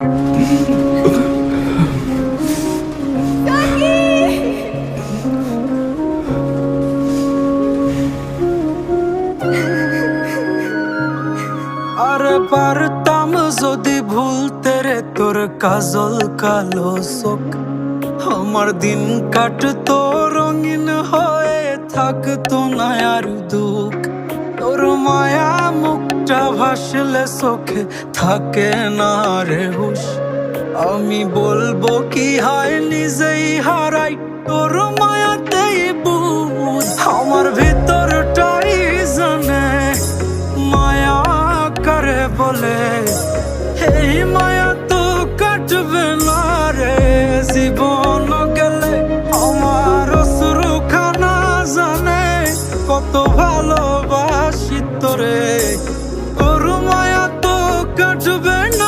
আরে পারতাম যদি ভুলতে রে তোর কাজল কালো চোখ আমার দিন কাটতো রঙিন হয়ে থাকতো না আর দুঃখ তোর মায়া মুখটা ভাসলে চোখে থাকে না রে হুশ। আমি বলব কি হয় নিজেই হারাই তোর মায়াতেই বুঝ। আমার ভিতরটাই জানে মায়া করে বলে এই মায়া কাটবে না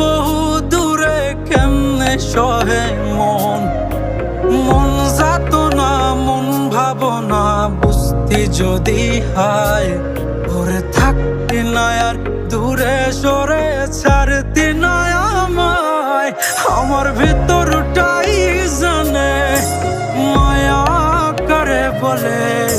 বহু দূরে কেমনে সহে মন? মন যাত না মন ভাবনা বুঝতি যদি হায় ওরে থাকতি না আর দূরে সরে ছাড়তি না আমায়। আমার ভিতরটাই জানে, মায়া করে বলে।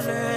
soledad.